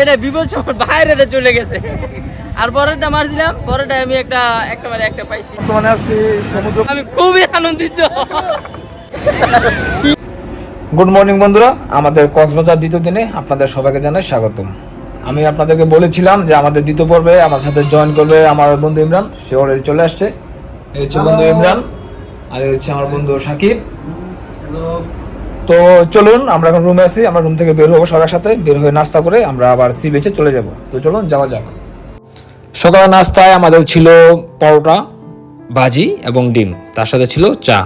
এটা বিপদ সময় বাইরে চলে গেছে। আর পরেরটা মারছিলাম পরেরটা আমি একটা একটা মানে একটা পাইছি। বর্তমানে আছি সমুদ্র আমি খুবই আনন্দিত। গুড মর্নিং বন্ধুরা। আমাদের কক্সবাজার দ্বিতীয় দিনে আপনাদের সবাইকে জানাই স্বাগতম। আমি আপনাদেরকে বলেছিলাম যে আমাদের দ্বিতীয় পর্বে আমার সাথে জয়েন করবে আমার বন্ধু ইমরান। সে অলরেডি চলে আসছে। এই হচ্ছে বন্ধু ইমরান। আর এই হচ্ছে আমার বন্ধু সাকিব। তো চলুন আমরা এখন রুমে আছি আমরা রুম থেকে বের হব সবার সাথে বের হয়ে নাস্তা করে আমরা আবার সি বিচে চলে যাব। তো চলুন যাওয়া যাক। সকালের নাস্তায় আমাদের ছিল পরোটা ভাজি এবং ডিম। তার সাথে ছিল চা।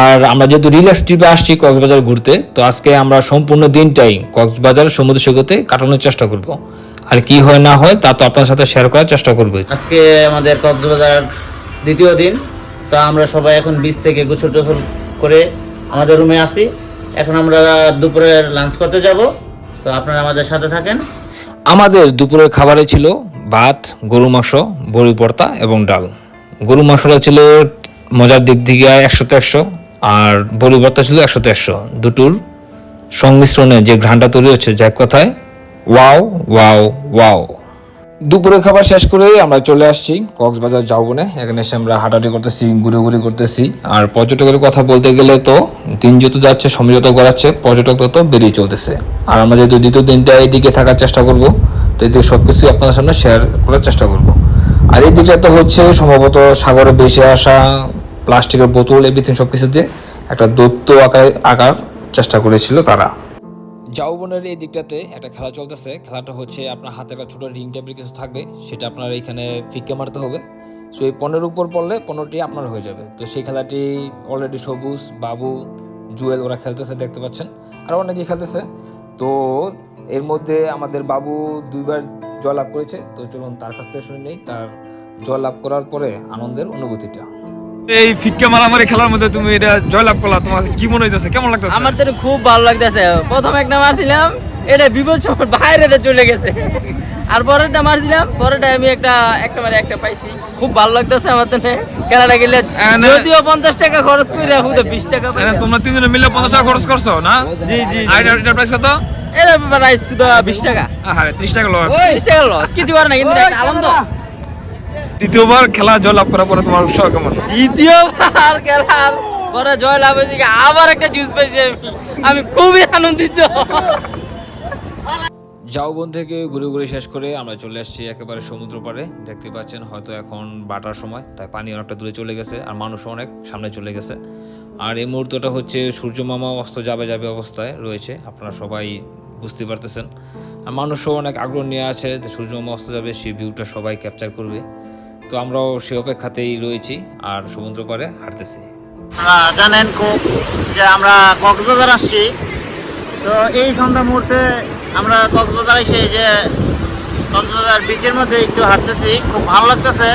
আর আমরা যেহেতু রিল্যাক্স ট্রিপে আসছি কক্সবাজার ঘুরতে তো আজকে আমরা সম্পূর্ণ দিনটাই কক্সবাজার সমুদ্র সৈকতে কাটানোর চেষ্টা করব। আর কি হয় না হয় তা তো আপনার সাথে শেয়ার করার চেষ্টা করব আজকে আমাদের কক্সবাজার দ্বিতীয় দিন তো আমরা সবাই এখন বিচ থেকে গোসল টোসল করে আমাদের রুমে আসি এখন আমরা দুপুরে লাঞ্চ করতে যাব। তো আপনারা আমাদের সাথে থাকেন। আমাদের দুপুরের খাবারে ছিল ভাত গরু মাংস, বড়ি ভর্তা এবং ডাল। গরু মাংসটা ছিল মজার দিক থেকে একশো আর বড়ি ভর্তা ছিল একশো দুটোর সংমিশ্রণে যে ঘ্রাণটা তৈরি হচ্ছে যাক কথায় ওয়াও ওয়াও ওয়াও। দুপুরে খাবার শেষ করে আমরা চলে আসছি কক্সবাজার যাওবনে এখানে এসে আমরা হাঁটাহাঁটি করতেছি ঘুরে করতেছি। আর পর্যটকের কথা বলতে গেলে তো দিন যত যাচ্ছে, সময় যত গড়াচ্ছে, পর্যটক তত বেরিয়ে চলতেছে। আর আমরা যেহেতু দ্বিতীয় দিনটা এইদিকে থাকার চেষ্টা করব, তো এদিকে সব কিছুই আপনাদের সামনে শেয়ার করার চেষ্টা করব। আর এই দিকটাতে হচ্ছে সম্ভবত সাগরে বেশি আসা, প্লাস্টিকের বোতল এভরিথিং সব কিছু দিয়ে একটা দৈত্য আকার আকার চেষ্টা করেছিল তারা। জাউবনের এই দিকটাতে একটা খেলা চলতেছে। খেলাটা হচ্ছে আপনার হাতে একটা ছোটো রিং টাইপের কিছু থাকবে। সেটা আপনার এখানে ফিকে মারতে হবে। সো এই পনেরোর উপর পড়লে পনেরোটি আপনার হয়ে যাবে। তো সেই খেলাটি অলরেডি সবুজ, বাবু, জুয়েল ওরা খেলতেছে, দেখতে পাচ্ছেন। আর অনেকেই খেলতেছে। তো এর মধ্যে আমাদের বাবু দুইবার জয়লাভ করেছে। তো চলুন তার কাছ থেকে শুনে নেই। তার জয়লাভ করার পরে আনন্দের অনুভূতিটা। এই ফিটকা মারামারি খেলার মধ্যে তুমি এটা জয়লাভ করলা তোমার কি মনে হইতেছে? কেমন লাগতেছে? আমার তো খুব ভালো লাগতেছে। প্রথম একটা মারছিলাম এটা বিপদ সময় বাইরে চলে গেছে। আর পরেরটা মারছিলাম পরেরটা আমি একটা একটা মানে একটা পাইছি। খুব ভালো লাগতেছে আমার তো। খেলাটা গেলে uh, যদিও পঞ্চাশ টাকা খরচ করে রাখু তো বিশ টাকা তোমরা তিনজনে মিলে পঞ্চাশ টাকা খরচ করছ না? জি জি আর এটা- প্রাইস কত? এটা প্রাইস শুধু বিশ টাকা। আরে ত্রিশ টাকা লস বিশ টাকা লস কিছু করে না কিন্তু আনন্দ। দ্বিতীয়বার খেলা জয়লাভ করার পরে তোমার উৎসাহ কেমন? দ্বিতীয়বার খেলার পরে জয় লাভ হয়েছে আবার একটা জুস পাইছি আমি। আমি খুবই আনন্দিত। জাউবন থেকে ঘুরে ঘুরে শেষ করে আমরা চলে আসছি একেবারে সমুদ্র পাড়ে। দেখতে পাচ্ছেন হয়তো এখন বাটার সময় তাই পানি অনেকটা দূরে চলে গেছে আর মানুষও অনেক সামনে চলে গেছে। আর এই মুহূর্তটা হচ্ছে সূর্য মামা অস্ত যাবে যাবে অবস্থায় রয়েছে আপনারা সবাই বুঝতে পারতেছেন। আর মানুষও অনেক আগ্রহ নিয়ে আছে যে সূর্য মামা অস্ত যাবে সেই ভিউটা সবাই ক্যাপচার করবে। তো আমরাও সে অপেক্ষাতেই রয়েছি আর সমুদ্র পাড়ে হাঁটতেছি। জানেন খুব যে আমরা কক্সবাজার আসছি। তো এই সন্ধ্যা মুহূর্তে আমরা কক্সবাজার এসে যে কক্সবাজার বিচের মধ্যে একটু হাঁটতেছি, খুব ভালো লাগতেছে।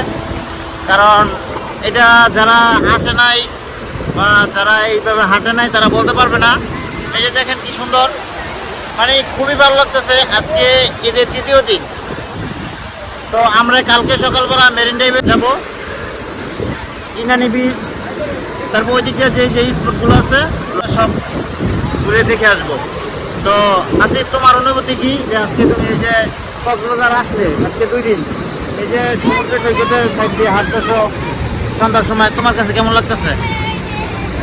কারণ এটা যারা আসে নাই বা যারা এইভাবে হাঁটে নাই, তারা বলতে পারবে না। এই যে দেখেন কি সুন্দর মানে খুবই ভালো লাগতেছে। আজকে ঈদের তৃতীয় দিন। তো আমরা কালকে সকালবেলা মেরিন ড্রাইভে যাব। ইনানি বিচ তারপর ওই দিকে যে যে স্পটগুলো আছে সব ঘুরে দেখে আসব। তো আসিফ তোমার অনুভূতি কি? যে আজকে তুমি এই যে কক্সবাজার আসলে, আজকে দুই দিন। এই যে সমুদ্র সৈকতের সাইড দিয়ে হাঁটতেছো, সন্ধ্যার সময়, তোমার কাছে কেমন লাগতেছে?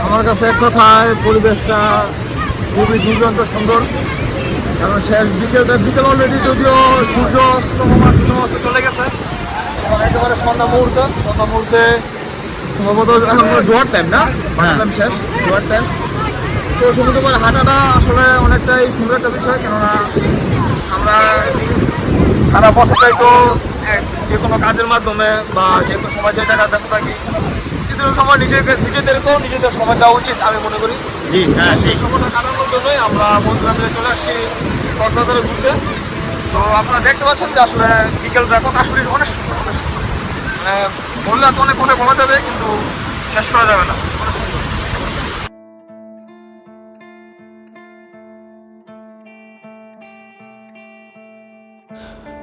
আমার কাছে এক কথায় পরিবেশটা খুবই দুর্দান্ত সুন্দর। কারণ শেষ বিকেলটা বিকেল অলরেডি যদিও সূর্য অস্ত সূর্য অস্ত চলে গেছে। একেবারে সন্ধ্যা মুহূর্ত সন্ধ্যা মুহূর্তে সম্ভবত এখন জোয়ার টাইম না? হ্যাঁ। টাইম শেষ জোয়ার টাইম তো সমুদ্র করে হাঁটাটা আসলে অনেকটাই সুন্দর একটা বিষয় কেননা আমরা সারা বছরটাই তো যে কোনো কাজের মাধ্যমে বা যে কোনো সময় যে জায়গায় ব্যস্ত থাকি কিছু সময় নিজেকে নিজেদেরকেও নিজেদের সময় দেওয়া উচিত আমি মনে করি। জি হ্যাঁ সেই সময়টা কাটানোর জন্যই আমরা বন্ধুরা মিলে চলে আসছি। কক্সবাজারে ঘুরতে। তো আপনারা দেখতে পাচ্ছেন যে আসলে বিকেলটা কত আসলে অনেক সুন্দর, অনেক মানে বললে তো অনেক বলা যাবে, কিন্তু শেষ করা যাবে না।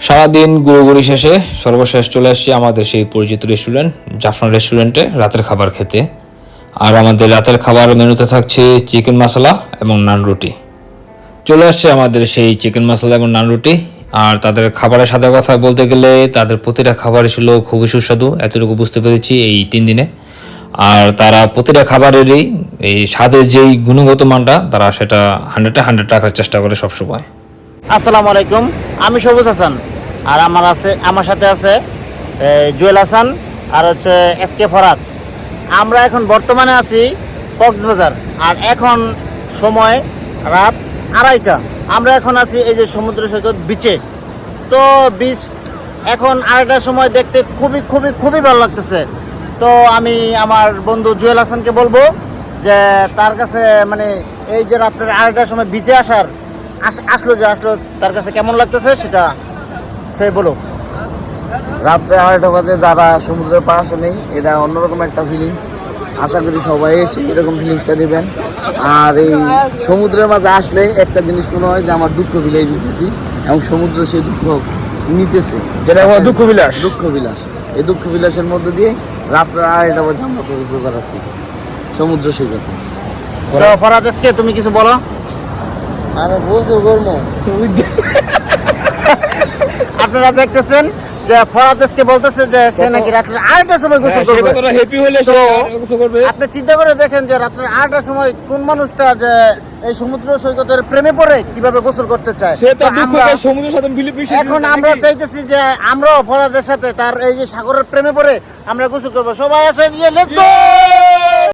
সারাদিন ঘুরোঘুরি শেষে সর্বশেষ চলে আসছি আমাদের সেই পরিচিত রেস্টুরেন্ট, জাফরান রেস্টুরেন্টে রাতের খাবার খেতে। আর আমাদের রাতের খাবার মেনুতে থাকছে চিকেন মশলা এবং নান রুটি। চলে আসছে আমাদের সেই চিকেন মশলা এবং নান রুটি। আর তাদের খাবারের সাথে কথা বলতে গেলে তাদের প্রতিটা খাবার ছিল খুবই সুস্বাদু, এতটুকু বুঝতে পেরেছি এই তিন দিনে। আর তারা প্রতিটা খাবারেরই এই স্বাদের যেই গুণগত মানটা, তারা সেটা হান্ড্রেডে হান্ড্রেড রাখার চেষ্টা করে সবসময়। আসসালামু আলাইকুম, আমি সবুজ হাসান। আর আমার আছে, আমার সাথে আছে জুয়েল হাসান আর হচ্ছে এস কে ফরাত আমরা এখন বর্তমানে আছি কক্সবাজার। আর এখন সময় রাত আড়াইটা। আমরা এখন আছি এই যে সমুদ্র সৈকত বিচে তো বিচ এখন আড়াইটার সময় দেখতে খুবই খুবই খুবই ভালো লাগতেছে। তো আমি আমার বন্ধু জুয়েল হাসানকে বলব যে তার কাছে মানে এই যে রাত্রের আড়াইটার সময় বিচে আসার আস- আসলো যে আসলো, তার কাছে কেমন লাগতেছে সেটা সে বলো। রাত্রে আড়াইটা বাজে, যারা সমুদ্রের পাশে নেই, এটা অন্যরকম একটা ফিলিংস আশা করি সবাই এসে এরকম ফিলিংসটা দেবেন আর এই সমুদ্রের মাঝে আসলে একটা জিনিস মনে হয় যে আমার দুঃখ বিলাই দিতেছি এবং সমুদ্র সেই দুঃখ নিতেছে। যেটা দুঃখ বিলাস। দুঃখ বিলাস। এই দুঃখ বিলাসের মধ্যে দিয়ে রাত্রে আড়াইটা বাজে আমরা কক্সবাজার আছি। সমুদ্র সৈকতে তো ফরাদেশকে তুমি কিছু বলো? আরে বসে করব আপনারা দেখতেছেন যে ফরাদেশকে বলতেছে যে সে নাকি রাত্রে আটটার সময় গোসল হ্যাঁ, করবে। হ্যাপি হলে তো- করবে? আপনি চিন্তা করে দেখেন যে রাত্রে আটটার সময় কোন মানুষটা যে এই সমুদ্র সৈকতের প্রেমে পড়ে কীভাবে গোসল করতে চায়? এখন আমরা চাইতেছি যে আমরাও ফরাদের সাথে তার এই যে সাগরের প্রেমে পড়ে আমরা গোসল করব। সবাই আসেন ইয়ে লেটস গো